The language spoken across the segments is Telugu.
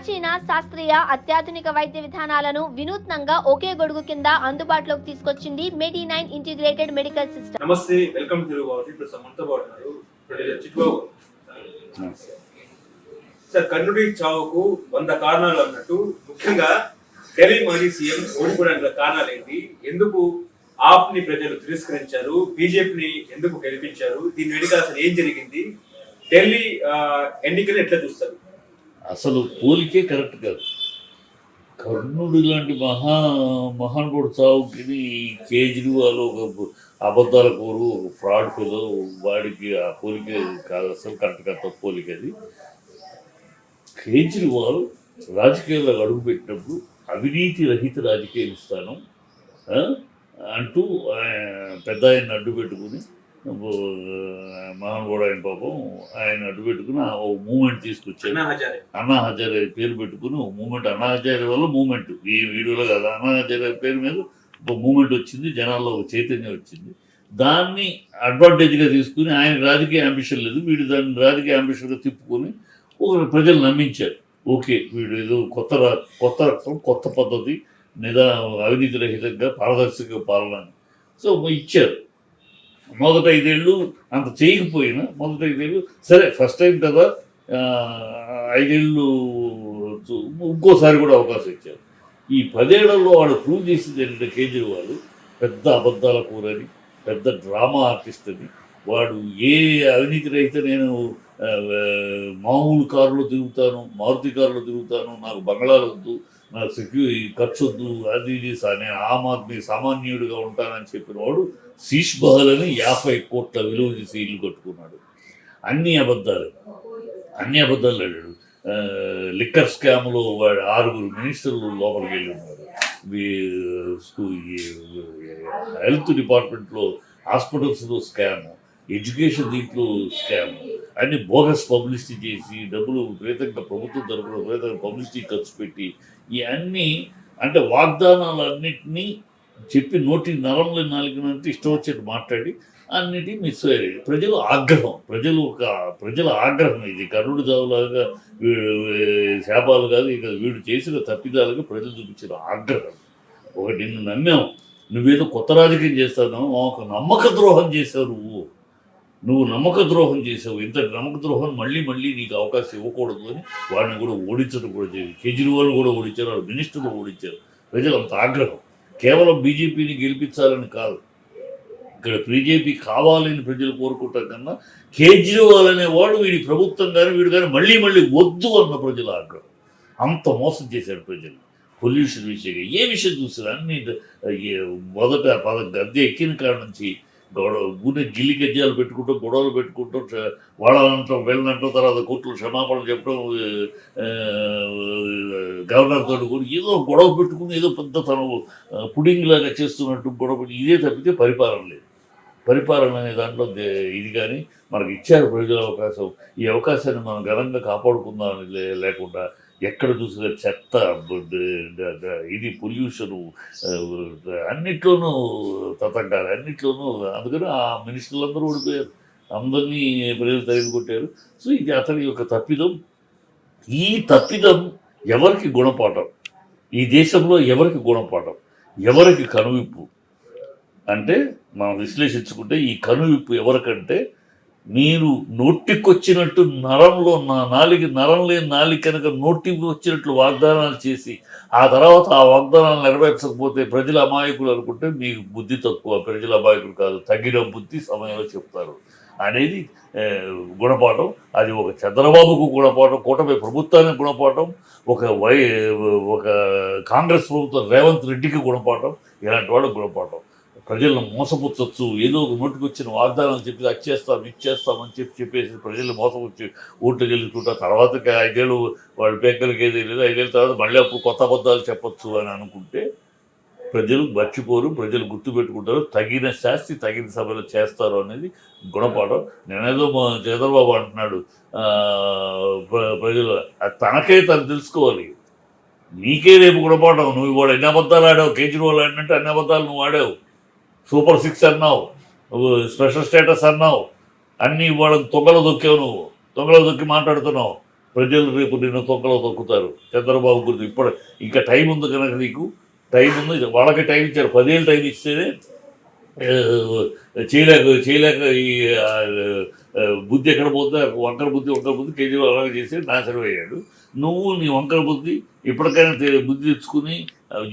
ప్రాచీన శాస్త్రీయ అత్యాధునిక వైద్య విధానాలను వినూత్నంగా ఒకే గొడుగు కింద అందుబాటులోకి తీసుకొచ్చింది Medi nine integrated medical system. నమస్తే వెల్కమ్ టు బాబు ఇప్పుడు సమంత సార్ కన్నుడి చావుకు వంద కారణాలు అన్నట్టు ముఖ్యంగా ఢిల్లీ మాజీ సీఎం ఓడిపోవడానికి కారణాలు ఏంటి ఎందుకు ఆప్ని ప్రజలు తిరస్కరించారు? బీజేపీని ఎందుకు గెలిపించారు? దీని వెనుక అసలు ఏం జరిగింది? ఢిల్లీ ఎన్నికలు ఎట్లా చూస్తారు? అసలు పోలికే కరెక్ట్ కాదు. కర్ణుడు లాంటి మహా మహానుభుడు చావుకి కేజ్రీవాల్ ఒక అబద్ధాల కోరు ఒక ఫ్రాడ్ ఫెలో వాడికి ఆ పోలిక కాదు అసలు కరెక్ట్ కాదు పోలిక అది. కేజ్రీవాల్ రాజకీయాల్లో అడుగుపెట్టినప్పుడు అవినీతి రహిత రాజకీయాలు ఇస్తాను అంటూ పెద్ద ఆయన అడ్డు పెట్టుకుని మహానుభావుడు ఆయన పాపం ఆయన అడ్డు పెట్టుకుని ఓ మూమెంట్ తీసుకొచ్చాడు. అన్నా హజారే. పేరు పెట్టుకుని ఒక మూమెంట్ అన్నా హజారే వల్ల మూమెంట్. ఈ వీడియోలో కాదు అన్నా హజారే పేరు మీద ఒక మూమెంట్ వచ్చింది జనాల్లో ఒక చైతన్యం వచ్చింది. దాన్ని అడ్వాంటేజ్గా తీసుకుని ఆయన రాజకీయ అంబిషన్ లేదు వీడు దాన్ని రాజకీయ అంబిషన్గా తిప్పుకొని ఒక ప్రజలు నమ్మించారు. ఓకే వీడు ఏదో కొత్త రా- కొత్త రకం కొత్త పద్ధతి నిదా అవినీతి రహితంగా పారదర్శక పాలన. సో ఇచ్చారు. మొదట ఐదేళ్ళు అంత చేయకపోయినా మొదట ఐదేళ్ళు సరే ఫస్ట్ టైం కదా ఐదేళ్ళు ఇంకోసారి కూడా అవకాశం ఇచ్చారు. ఈ పదేళ్ళలో వాడు ప్రూవ్ చేసింది ఏంటంటే కేజ్రీవాల్ పెద్ద అబద్ధాల కూరని పెద్ద డ్రామా ఆర్టిస్ట్ అని. వాడు ఏ అవినీతి రైతే నేను మామూలు కారులో తిరుగుతాను మారుతి కారులో తిరుగుతాను నాకు బంగళాలు వద్దు సెక్యూరి ఖర్చొద్దు వద్దు అది ఇది ఆమ్ ఆద్మీ సామాన్యుడిగా ఉంటానని చెప్పిన వాడు శీష్ బహల్ అని యాభై కోట్ల విలువ చేసి ఇల్లు కట్టుకున్నాడు. అన్ని అబద్ధాలు. అన్ని అబద్ధాలు ఆడాడు లిక్కర్ స్కామ్లో వాడు ఆరుగురు మినిస్టర్లు లోపలికి వెళ్ళి ఉన్నారు. హెల్త్ డిపార్ట్మెంట్లో హాస్పిటల్స్లో స్కామ్ ఎడ్యుకేషన్ దీంట్లో స్కామ్. అన్ని బోగస్ పబ్లిసిటీ చేసి డబ్బులు విపరీతంగా ప్రభుత్వం తరపున విపరీతంగా పబ్లిసిటీ ఖర్చు పెట్టి ఇవన్నీ అంటే వాగ్దానాలన్నింటినీ చెప్పి నోటి నరంలో నాలుగునంటే ఇష్టం వచ్చేట్టు మాట్లాడి అన్నిటి మిస్ అయ్యాయి. ప్రజలు ఆగ్రహం. ప్రజలు ఒక ప్రజల ఆగ్రహం ఇది. కరుడు దావులాగా శాపాలు కాదు ఇక వీడు చేసిన తప్పిదాలుగా ప్రజలు చూపించిన ఆగ్రహం. ఒకటి నిన్ను నమ్మాం. నువ్వేదో కొత్త రాజకీయం చేస్తావు ఒక నమ్మక ద్రోహం చేశావు నువ్వు. నువ్వు నమ్మక ద్రోహం చేసావు. ఇంత నమ్మక ద్రోహం మళ్ళీ మళ్ళీ నీకు అవకాశం ఇవ్వకూడదు అని వాడిని కూడా ఓడించడం కూడా చేయాలి కేజ్రీవాల్ కూడా ఓడించారు వాళ్ళ మినిస్టర్లు ఓడించారు. ప్రజలు అంత ఆగ్రహం. కేవలం బీజేపీని గెలిపించాలని కాదు. ఇక్కడ బీజేపీ కావాలని ప్రజలు కోరుకుంటాం కన్నా కేజ్రీవాల్ అనేవాడు వీడి ప్రభుత్వం కానీ వీడు కానీ మళ్ళీ మళ్ళీ వద్దు అన్న ప్రజల ఆగ్రహం. అంత మోసం చేశాడు ప్రజలు. పొల్యూషన్ విషయంగా ఏ విషయం చూసినా అన్ని మొదట పద గద్దె ఎక్కిన కాడ నుంచి గొడవ ఊనే గిల్లి గజ్జాలు పెట్టుకుంటూ గొడవలు పెట్టుకుంటూ వాళ్ళంటాం వాళ్ళనంటాం వెళ్ళనంటాం తర్వాత కోర్టులు క్షమాపణలు చెప్పడం గవర్నర్ తోటి కూడా ఏదో గొడవ పెట్టుకుని ఏదో పెద్ద తను పుడింగ్ లాగా చేస్తున్నట్టు గొడవ ఇదే తప్పితే పరిపాలన లేదు. పరిపాలన అనే దాంట్లో ఇది కానీ మనకి ఇచ్చారు ప్రజల అవకాశం. ఈ అవకాశాన్ని మనం ఘనంగా కాపాడుకుందాం లే- లేకుండా ఎక్కడ చూసినా చెత్త ఇది పొల్యూషను అన్నిట్లోనూ తతంటారు అన్నిట్లోనూ అందుకని ఆ మినిస్టర్లు అందరూ ఓడిపోయారు. అందరినీ ప్రజలు తరిగి కొట్టారు. సో ఇది అతని యొక్క తప్పిదం. ఈ తప్పిదం ఎవరికి గుణపాఠం? ఈ దేశంలో ఎవరికి గుణపాఠం? ఎవరికి కనువిప్పు? అంటే మనం విశ్లేషించుకుంటే ఈ కనువిప్పు ఎవరికంటే మీరు నోటికొచ్చినట్టు నరంలో నా నాలిక నరం లేని నాలిక కనుక నోటికి వచ్చినట్లు వాగ్దానాలు చేసి ఆ తర్వాత ఆ వాగ్దానాలు నెరవేర్చకపోతే ప్రజల అమాయకులు అనుకుంటే మీకు బుద్ధి తక్కువ. ప్రజల అమాయకులు కాదు తగిన బుద్ధి సమయంలో చెప్తారు. అనేది గుణపాఠం. అది ఒక చంద్రబాబుకు గుణపాఠం కూటమి ప్రభుత్వానికి గుణపాఠం ఒక వై ఒక కాంగ్రెస్ ప్రభుత్వం రేవంత్ రెడ్డికి గుణపాఠం ఇలాంటి వాళ్ళకి గుణపాఠం. ప్రజలను మోసపుచ్చచ్చు. ఏదో ఒక నోటికి వచ్చిన వాగ్దానాలు చెప్పి అది చేస్తాం ఇది చేస్తామని చెప్పి చెప్పేసి ప్రజలు మోసపుచ్చి ఓట్లు గెలుచుకుంటా తర్వాత ఐదేళ్ళు వాళ్ళ బ్యాంకులకి ఏది లేదు ఐదేళ్ళ తర్వాత మళ్ళీ అప్పుడు కొత్త అబద్ధాలు చెప్పచ్చు అని అనుకుంటే ప్రజలు మర్చిపోరు ప్రజలు గుర్తుపెట్టుకుంటారు తగిన శాస్తి తగిన సభలో చేస్తారు అనేది గుణపాఠం. నేనేదో మా చంద్రబాబు అంటున్నాడు ప్ర- ప్రజలు తనకే తను తెలుసుకోవాలి. నీకే రేపు గుణపాఠం. నువ్వు వాడు ఎన్ని అబద్ధాలు ఆడావు? కేజ్రీవాల్ ఆడినట్టు అన్ని అబద్ధాలు నువ్వు ఆడావు. సూపర్ సిక్స్ అన్నావు. నువ్వు స్పెషల్ స్టేటస్ అన్నావు. అన్నీ ఇవాళ తొంగలు దొక్కావు నువ్వు. తొంగలు దొక్కి మాట్లాడుతున్నావు. ప్రజలు రేపు నిన్ను తొక్కలో తొక్కుతారు చంద్రబాబు గురించి ఇప్పుడు ఇంకా టైం ఉంది కనుక నీకు. టైం ఉంది. వాళ్ళకి టైం ఇచ్చారు. పదేళ్ళు టైం ఇస్తేనే చేయలేక చేయలేక ఈ బుద్ధి ఎక్కడ పోతే వంకర బుద్ధి వంకర బుద్ధి కేజీవాల్ అలాగే చేసి నాశనం అయ్యాడు. నువ్వు నీ వంకర బుద్ధి ఇప్పటికైనా బుద్ధి తెచ్చుకుని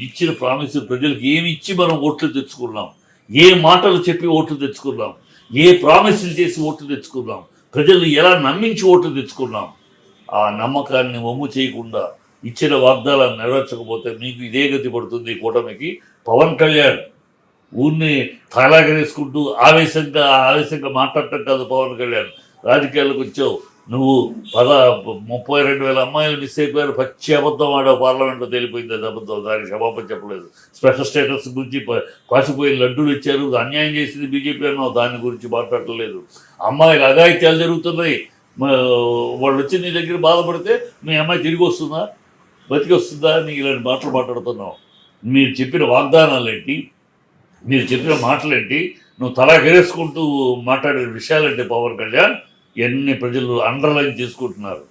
ఇచ్చిన ప్రామిస్ ప్రజలకు ఏమి ఇచ్చి మనం ఓట్లు తెచ్చుకున్నాం? ఏ మాటలు చెప్పి ఓట్లు తెచ్చుకున్నాం ఏ ప్రామిసులు చేసి ఓట్లు తెచ్చుకున్నాం ప్రజలు ఎలా నమ్మించి ఓట్లు తెచ్చుకున్నాం ఆ నమ్మకాన్ని వమ్ము చేయకుండా ఇచ్చిన వాగ్దానాలు నెరవేర్చకపోతే మీకు ఇదే గతి పడుతుంది ఈ కూటమికి. పవన్ కళ్యాణ్ ఊరిని తలాగరేసుకుంటూ ఆవేశంగా ఆవేశంగా మాట్లాడటం కాదు పవన్ కళ్యాణ్. రాజకీయాలకు వచ్చావు. నువ్వు పద ముప్పై రెండు వేల అమ్మాయిలు మిస్ అయిపోయారు పచ్చి అబద్ధం ఆడ పార్లమెంట్లో తేలిపోయింది అది అబద్ధం దానికి క్షమాపణ చెప్పలేదు. స్పెషల్ స్టేటస్ గురించి ప- లడ్డూలు ఇచ్చారు అన్యాయం చేసింది బీజేపీ అన్నావు దాని గురించి మాట్లాడలేదు. అమ్మాయిలు అఘాయిత్యాలు జరుగుతున్నాయి. వాళ్ళు వచ్చి నీ దగ్గర బాధపడితే మీ అమ్మాయి తిరిగి వస్తుందా? బతికి వస్తుందా? అని ఇలాంటి మాటలు మాట్లాడుతున్నావు. మీరు చెప్పిన వాగ్దానాలు ఏంటి మీరు చెప్పిన మాటలేంటి? నువ్వు తలా గెరేసుకుంటూ మాట్లాడే విషయాలంటే పవన్ కళ్యాణ్? ఎన్ని ప్రజలు అండర్లైన్ చేసుకుంటున్నారు.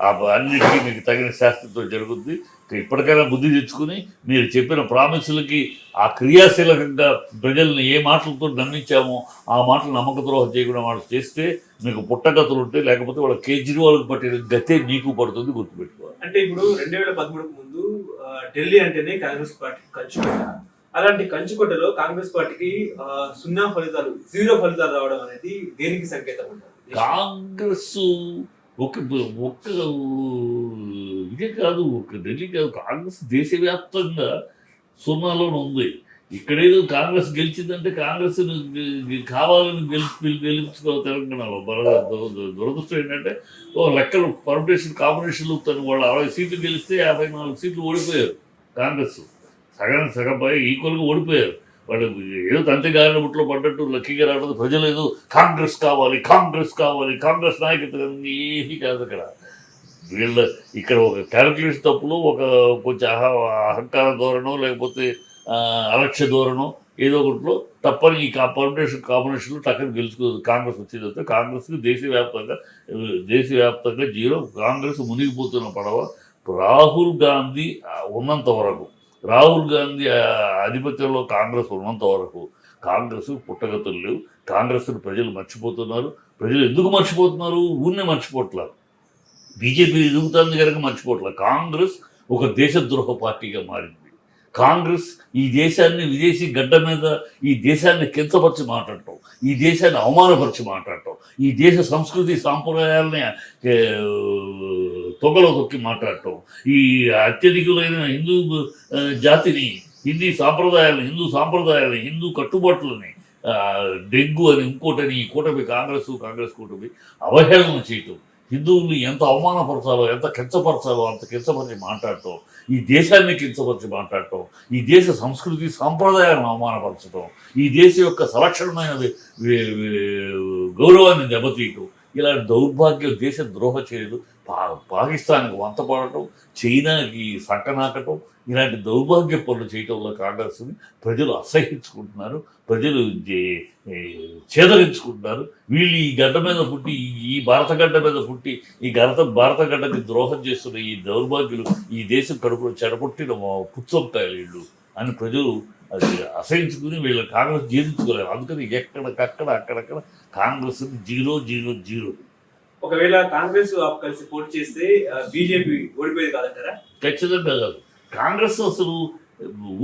ఆ అన్నిటికీ మీకు తగిన శాస్త్రంతో జరుగుద్ది. ఇప్పటికైనా బుద్ధి తెచ్చుకుని మీరు చెప్పిన ప్రామిసులకి ఆ క్రియాశీలకంగా ప్రజల్ని ఏ మాటలతో నమ్మించామో ఆ మాటలు నమ్మక ద్రోహం చేయకుండా వాళ్ళు చేస్తే మీకు పుట్టగతులు ఉంటాయి లేకపోతే వాళ్ళ కేజ్రీవాల్కి పట్టిన గతే నీకు పడుతుంది గుర్తుపెట్టుకోవాలి. అంటే ఇప్పుడు రెండు వేల పదమూడుకు ముందు ఢిల్లీ అంటేనే కాంగ్రెస్ పార్టీ కంచుకోట. అలాంటి కంచుకోటలో కాంగ్రెస్ పార్టీకి సున్నా ఫలితాలు జీరో ఫలితాలు రావడం అనేది దేనికి సంకేతం ఉంటుంది కాంగ్రెస్ ఒక ఒక్క ఇదే కాదు ఒక ఢిల్లీ కాదు కాంగ్రెస్ దేశవ్యాప్తంగా సున్నాలోనే ఉంది. ఇక్కడేదో కాంగ్రెస్ గెలిచిందంటే కాంగ్రెస్ కావాలని గెలిపి గెలుచుకో తెలంగాణలో. దురదృష్టం ఏంటంటే ఓ లెక్కలు పర్మిటేషన్ కాంబినేషన్లు తను వాళ్ళు అరవై సీట్లు గెలిస్తే యాభై నాలుగు సీట్లు ఓడిపోయారు కాంగ్రెస్ సగం సగం పై ఈక్వల్గా ఓడిపోయారు. వాళ్ళు ఏదో తంతి గారిన బుట్లో పడ్డట్టు లక్కీగా రావడం ప్రజలు ఏదో కాంగ్రెస్ కావాలి కాంగ్రెస్ కావాలి కాంగ్రెస్ నాయకత్వం ఏమీ కాదు అక్కడ. వీళ్ళ ఇక్కడ ఒక క్యాలిక్యులేషన్ తప్పులు ఒక కొంచెం అహ అహంకార ధోరణో లేకపోతే అలక్ష్య ధోరణో ఏదో ఒకటిలో తప్పని ఈ కాంబినేషన్ కాంబినేషన్లో టక్కన గెలుచుకోదు కాంగ్రెస్ వచ్చేదంటే కాంగ్రెస్కి దేశవ్యాప్తంగా దేశవ్యాప్తంగా జీరో కాంగ్రెస్ మునిగిపోతున్న పడవ రాహుల్ గాంధీ ఉన్నంత వరకు. రాహుల్ గాంధీ ఆధిపత్యంలో కాంగ్రెస్ ఉన్నంత వరకు కాంగ్రెస్ పుట్టగతులు లేవు. కాంగ్రెస్ను ప్రజలు మర్చిపోతున్నారు. ప్రజలు ఎందుకు మర్చిపోతున్నారు? ఊరినే మర్చిపోవట్లేదు బీజేపీ ఎదుగుతుంది కనుక మర్చిపోవట్లేదు కాంగ్రెస్ ఒక దేశద్రోహ పార్టీగా మారింది. కాంగ్రెస్ ఈ దేశాన్ని విదేశీ గడ్డ మీద ఈ దేశాన్ని కించపరిచి మాట్లాడటం ఈ దేశాన్ని అవమానపరిచి మాట్లాడటం ఈ దేశ సంస్కృతి సాంప్రదాయాలని తొగలో తొక్కి మాట్లాడటం. ఈ అత్యధికులైన హిందూ జాతిని హిందీ సాంప్రదాయాలను హిందూ సాంప్రదాయాలని హిందూ కట్టుబాట్లని డెంగు అని ఇంకోటని ఈ కూటమి కాంగ్రెస్ కాంగ్రెస్ కూటమి అవహేళన చేయటం. హిందువుల్ని ఎంత అవమానపరచాలో ఎంత కించపరచాలో అంత కించపరిచి మాట్లాడటం. ఈ దేశాన్ని కించపరిచి మాట్లాడటం. ఈ దేశ సంస్కృతి సాంప్రదాయాలను అవమానపరచడం ఈ దేశం యొక్క సంరక్షణమైన గౌరవాన్ని దెబ్బతీయటం. ఇలాంటి దౌర్భాగ్యం దేశ ద్రోహ చర్యలు పా పాకిస్తాన్కి వంతపడటం చైనాకి సంకనాకటం ఇలాంటి దౌర్భాగ్య పనులు చేయటం వల్ల కాంగ్రెస్ని ప్రజలు అసహించుకుంటున్నారు ప్రజలు జే- చేదరించుకుంటున్నారు. వీళ్ళు ఈ గడ్డ మీద పుట్టి ఈ- ఈ భారత గడ్డ మీద పుట్టి ఈ గరత భారత గడ్డకి ద్రోహం చేస్తున్న ఈ దౌర్భాగ్యులు ఈ దేశం కడుపులో చెడగొట్టిన పుచ్చొక్కాయలు వీళ్ళు అని ప్రజలు అది అసహించుకుని వీళ్ళ కాంగ్రెస్ జీర్ణించుకోలేరు. అందుకని ఎక్కడికక్కడ అక్కడక్కడ కాంగ్రెస్ జీరో జీరో జీరో. ఒకవేళ కాంగ్రెస్ కలిసి పోటీ చేస్తే బీజేపీ ఓడిపోయేది కాదంటారా? ఖచ్చితంగా కాదు. కాంగ్రెస్ అసలు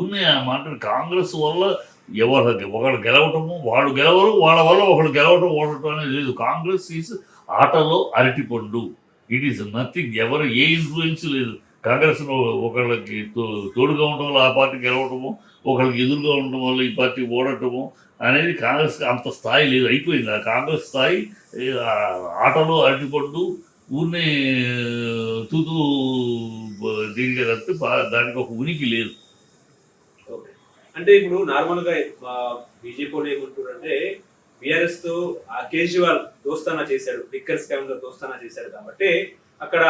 ఉన్న మాట కాంగ్రెస్ వల్ల ఎవరు ఒకడు గెలవటము వాడు గెలవరు వాళ్ళ వల్ల ఒకడు గెలవటం ఓడటం అనేది లేదు. కాంగ్రెస్ ఈజ్ ఆటలో అరటిపండు. ఇట్ ఈస్ నథింగ్ ఎవరు ఏ ఇన్ఫ్లుయెన్స్ లేదు. కాంగ్రెస్ ఒకళ్ళకి తోడుగా ఉండటం ఆ పార్టీ గెలవటము ఒకళ్ళకి ఎదురుగా ఉండటం వల్ల ఈ పార్టీ ఓడటము అనేది కాంగ్రెస్ అంత స్థాయి లేదు అయిపోయింది. ఆ కాంగ్రెస్ స్థాయి ఆటలో అరటిపండు ఊరినే తూతూ దీనిగా తప్పితే బా- దానికి ఒక ఉనికి లేదు. ఓకే. అంటే ఇప్పుడు నార్మల్గా బీజేపీ వాళ్ళు ఏమంటారంటే బీఆర్ఎస్తో ఆ కేజ్రీవాల్ దోస్తానా చేశాడు లిక్కర్ స్కామ్లో దోస్తానా చేశాడు కాబట్టి అక్కడ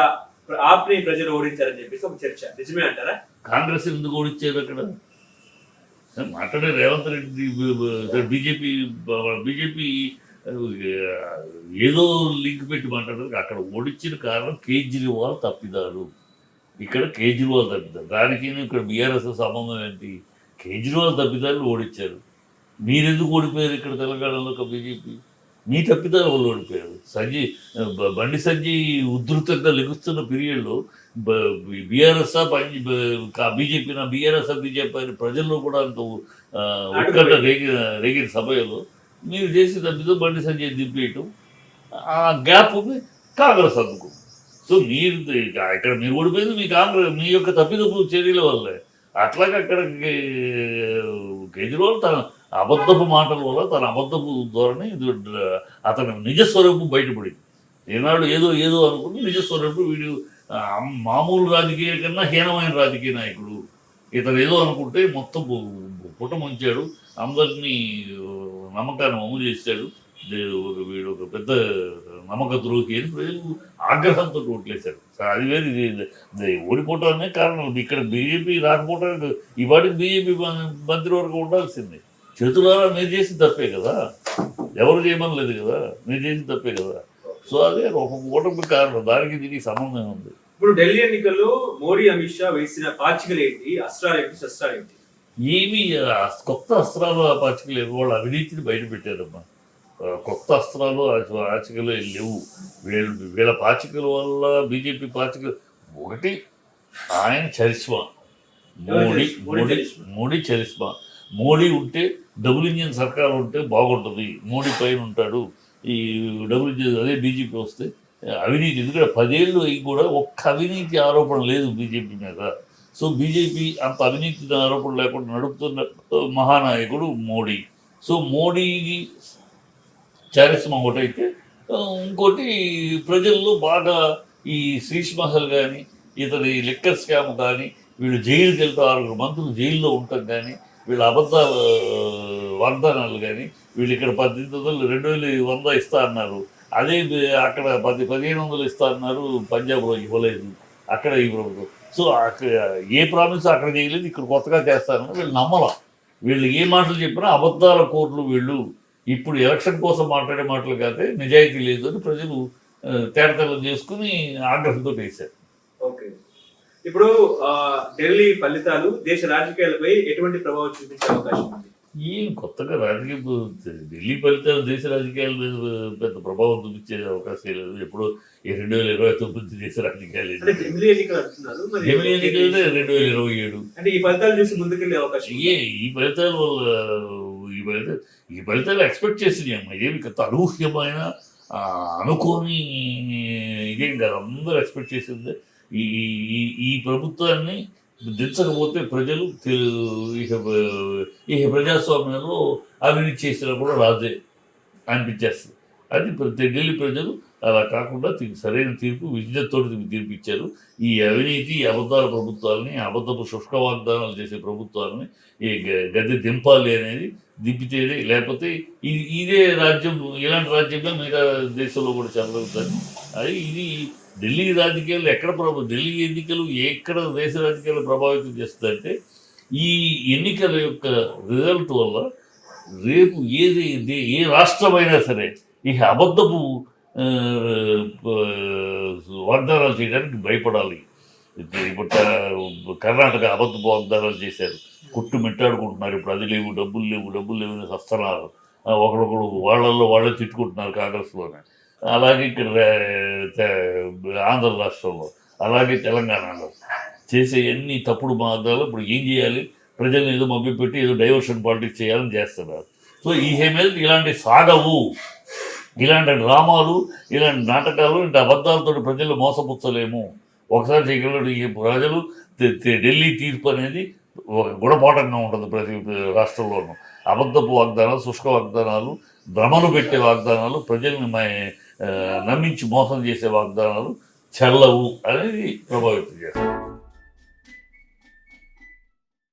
ఆప్ని ప్రజలు ఓడించారని చెప్పేసి ఒక చర్చ. నిజమే అంటారా? కాంగ్రెస్ ఎందుకు ఓడిచ్చారు అక్కడ? మాట్లాడే రేవంత్ రెడ్డి బీజేపీ బీజేపీ ఏదో లింక్ పెట్టి మాట్లాడారు అక్కడ ఓడించిన కారణం కేజ్రీవాల్ తప్పిదారు ఇక్కడ కేజ్రీవాల్ తప్పిదారు దానికి ఇక్కడ బీఆర్ఎస్ సంబంధం ఏంటి? కేజ్రీవాల్ తప్పిదారులు ఓడించారు మీరెందుకు ఓడిపోయారు ఇక్కడ తెలంగాణలో ఒక బీజేపీ? మీ తప్పిదారు వాళ్ళు ఓడిపోయారు? సంజయ్ బండి సంజయ్ ఉధృతంగా లెగుస్తున్న పీరియడ్లో బీఆర్ఎస్ బీజేపీ నా బీఆర్ఎస్ బీజేపీ అని ప్రజల్లో కూడా అంత ఉత్కంఠ రేగిన రేగిన సమయంలో మీరు చేసిన తప్పిదో బండి సంజయ్ దింపేయటం ఆ గ్యాప్ కాంగ్రెస్ అందుకు సో మీరు ఇక్కడ మీరు ఓడిపోయింది మీ కాంగ్రెస్ మీ యొక్క తప్పిదప్పు చర్యల వల్లే. అట్లాగే అక్కడ కేజ్రీవాల్ తన అబద్ధపు మాటల వల్ల తన అబద్ధపు ధోరణి ఇది అతని నిజస్వరూపం బయటపడింది. ఏనాడు ఏదో ఏదో అనుకుని నిజస్వరూపం వీడు మామూలు రాజకీయ కన్నా హీనమైన రాజకీయ నాయకుడు. ఇతను ఏదో అనుకుంటే మొత్తం పు- అందరినీ నమ్మకాన్ని అమలు చేశాడు. ఒక- వీడు ఒక పెద్ద నమ్మక ద్రోహి అని ప్రజలు ఆగ్రహంతో ఓట్లేశారు అది వేరు ఇది ఓడిపోవటానే కారణం. ఇక్కడ బీజేపీ రాకపోవటానికి ఈ వాటికి బీజేపీ మంత్రివర్గం ఉండాల్సిందే. చేతులారా మీరు చేసి తప్పే కదా? ఎవరు చేయమని లేదు కదా? మీరు చేసి తప్పే కదా? సో అదే ఒక ఓటమి కారణం. దానికి దీనికి సంబంధం ఉంది. ఇప్పుడు ఢిల్లీ ఎన్నికల్లో మోడీ అమిత్ షా వేసిన పాచికలు ఏంటి? అస్త్రాలు ఏంటి? శస్త్రాలు ఏంటి? ఏమి కొత్త అస్త్రాలు ఆ పాచికలు వాళ్ళ అవినీతిని బయట పెట్టారమ్మా. కొత్త అస్త్రాలు ఆ పాచికలు లేవు. వీళ్ళు వీళ్ళ పాచికల వల్ల బీజేపీ పాచికలు ఒకటి ఆయన చరిస్మా మోడీ మోడీ. మోడీ చరిస్మా మోడీ ఉంటే డబుల్ ఇంజిన్ సర్కార్ ఉంటే బాగుంటుంది. మోడీ పైన ఉంటాడు. ఈ డబుల్ ఇంజిన్ అదే బీజేపీ వస్తే అవినీతి. ఎందుకంటే పదేళ్ళు అయి కూడా ఒక్క అవినీతి ఆరోపణ లేదు బీజేపీ మీద. సో బీజేపీ అంత అవినీతి ఆరోపణ లేకుండా నడుపుతున్న మహానాయకుడు మోడీ. సో మోడీకి చారిస్మా ఒకటైతే ఇంకోటి ప్రజల్లో బాగా ఈ శ్రీష్ మహల్ కానీ ఇతని లిక్కర్ స్కామ్ కానీ వీళ్ళు జైలుకి వెళ్తే ఆరుగురు మంత్రులు జైల్లో ఉండటం కానీ వీళ్ళ అబద్ధ ఆ, కానీ వీళ్ళు ఇక్కడ పద్దెనిమిది వందలు రెండు వేలు వంద ఇస్తా అన్నారు. అదే అక్కడ పది పదిహేను వందలు ఇస్తా అన్నారు పంజాబ్లో ఇవ్వలేదు. అక్కడ ఈ ప్రభుత్వం. సో అక్కడ ఏ ప్రామిస్ అక్కడ చేయలేదు ఇక్కడ కొత్తగా చేస్తారని వీళ్ళు నమ్మల. వీళ్ళు ఏ మాటలు చెప్పినా అబద్ధాల కోర్లు వీళ్ళు. ఇప్పుడు ఎలక్షన్ కోసం మాట్లాడే మాటలు కాదే నిజాయితీ లేదు అని ప్రజలు ఆ, తేడతెల్లం చేసుకుని ఆగ్రహంతో వేశారు ఓకే. ఇప్పుడు ఢిల్లీ ఫలితాలు దేశ రాజకీయాలపై ఎటువంటి ప్రభావం చూపించే అవకాశం ఉంది? ఏం కొత్తగా రాజకీయ ఢిల్లీ ఫలితాలు దేశ రాజకీయాల మీద పెద్ద ప్రభావం చూపించే అవకాశం లేదు. ఎప్పుడు ఈ రెండు వేల ఇరవై తొమ్మిది దేశ రాజకీయాలు జమిలీ ఎన్నికలు రెండు వేల ఇరవై ఏడు. అంటే ఈ ఫలితాలు చూసి ముందుకెళ్ళే అవకాశం. ఏ ఈ ఫలితాల వల్ల ఈ ఫలితాలు ఈ ఫలితాలు ఎక్స్పెక్ట్ చేసినాయమ్మా ఇదేమి కొత్త అనూహ్యమైన అనుకోని ఇదేం కాదు. అందరూ ఎక్స్పెక్ట్ చేసింది ఈ- ఈ ప్రభుత్వాన్ని దించకపోతే ప్రజలు తెలు- ఇక ఇక ప్రజాస్వామ్యంలో అవినీతి చేసినా కూడా రాజే అనిపించేస్తుంది. అది ప్రతి ఢిల్లీ ప్రజలు అలా కాకుండా దీనికి సరైన తీర్పు విజ్ఞతతో తీర్పు ఇచ్చారు ఈ అవినీతి అబద్ధాల ప్రభుత్వాలని అబద్ధపు శుష్క వాగ్దానాలు చేసే ప్రభుత్వాలని ఈ గ- గద్దె దింపాలి అనేది దింపితేనే లేకపోతే ఇది ఇదే రాజ్యం ఇలాంటి రాజ్యంగా మిగతా దేశంలో కూడా చెలగలుగుతారు అది ఇది ఢిల్లీ రాజకీయాలు ఎక్కడ ప్రభావం ఢిల్లీ ఎన్నికలు ఎక్కడ దేశ రాజకీయాలు ప్రభావితం చేస్తుందంటే ఈ ఎన్నికల యొక్క రిజల్ట్ వల్ల రేపు ఏది ఏ రాష్ట్రమైనా సరే ఈ అబద్ధపు వాగ్దానాలు చేయడానికి భయపడాలి. ఇప్పుడు కర్ణాటక అబద్ధపు వాగ్దానాలు చేశారు. కుట్టు మిట్టాడుకుంటున్నారు. ఇప్పుడు అది లేవు డబ్బులు లేవు డబ్బులు లేవు అని వస్తున్నారు. ఒకడొకడు వాళ్ళల్లో వాళ్ళే తిట్టుకుంటున్నారు కాంగ్రెస్లోనే. అలాగే ఇక్కడ ఆంధ్ర రాష్ట్రంలో అలాగే తెలంగాణలో చేసే ఎన్ని తప్పుడు మార్గాలు ఇప్పుడు ఏం చేయాలి? ప్రజల్ని ఏదో మభ్యపెట్టి ఏదో డైవర్షన్ పాలిటిక్స్ చేయాలని చేస్తున్నారు. సో ఈ మీద ఇలాంటి సాగవు ఇలాంటి డ్రామాలు ఇలాంటి నాటకాలు ఇలాంటి అబద్ధాలతో ప్రజలు మోసపుచ్చలేము. ఒకసారి చేయగలడు ఈ ప్రజలు ఢిల్లీ తీర్పు అనేది ఒక గుణపాఠంగా ఉంటుంది ప్రతి రాష్ట్రంలోనూ. అబద్ధపు వాగ్దానాలు శుష్క వాగ్దానాలు భ్రమలు పెట్టే వాగ్దానాలు ప్రజల్ని మా నమ్మించి మోసం చేసే వాగ్దానాలు చల్లవు అనేది ప్రభావితం చేస్తుంది